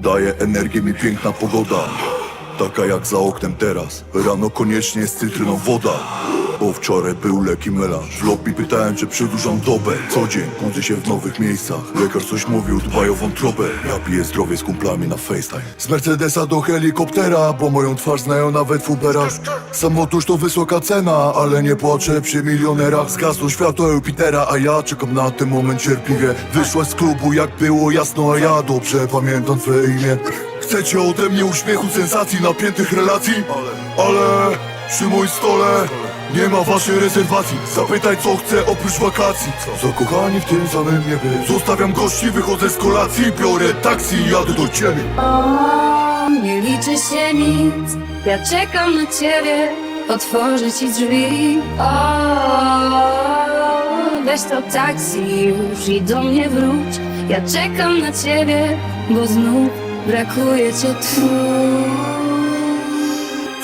Daje energię mi piękna pogoda. Taka jak za oknem teraz. Rano koniecznie z cytryną woda Bo wczoraj był leki melanż. W lobby pytałem, czy przedłużam dobę. Co dzień budzę się w nowych miejscach. Lekarz coś mówił, dbaj o wątrobę. Ja piję zdrowie z kumplami na FaceTime. Z Mercedesa do helikoptera Bo moją twarz znają nawet w Uberach. To wysoka cena Ale nie płaczę przy milionerach Zgasło światło Jupitera. A ja czekam na ten moment cierpliwie. Wyszłaś z klubu jak było jasno A ja dobrze pamiętam twoje imię. Chcecie ode mnie uśmiechu, sensacji, napiętych relacji? Ale przy moim stole nie ma waszej rezerwacji. Zapytaj co chcę oprócz wakacji. Zakochani w tym samym niebie. Zostawiam gości, wychodzę z kolacji Biorę taksi i jadę do ciebie. O, nie liczy się nic. Ja czekam na ciebie. Otworzę ci drzwi. O, weź to taksi już i do mnie wróć. Ja czekam na ciebie Bo znów brakuje cię tu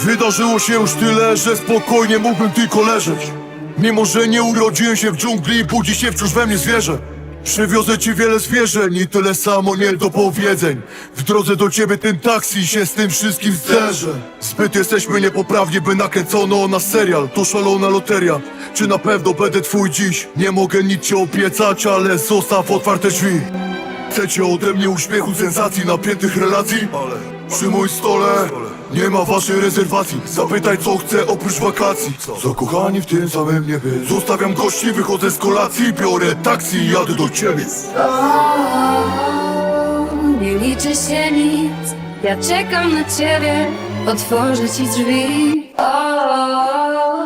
Wydarzyło się już tyle, że spokojnie mógłbym tylko leżeć. Mimo, że nie urodziłem się w dżungli, budzi się wciąż we mnie zwierzę. Przywiozę ci wiele zwierzeń i tyle samo nie do powiedzeń W drodze do ciebie ten taksi się z tym wszystkim zderzę. Zbyt jesteśmy niepoprawni, by nakręcono o nas serial. To szalona loteria, czy na pewno będę twój dziś? Nie mogę nic ci obiecać, ale zostaw otwarte drzwi Chcecie ode mnie uśmiechu, sensacji, napiętych relacji? Przy moim stole. Nie ma waszej rezerwacji. Zapytaj co chcę oprócz wakacji. Zakochani w tym samym niebie. Zostawiam gości, wychodzę z kolacji. Biorę taksi i jadę do ciebie. Nie liczy się nic. Ja czekam na ciebie. Otworzę ci drzwi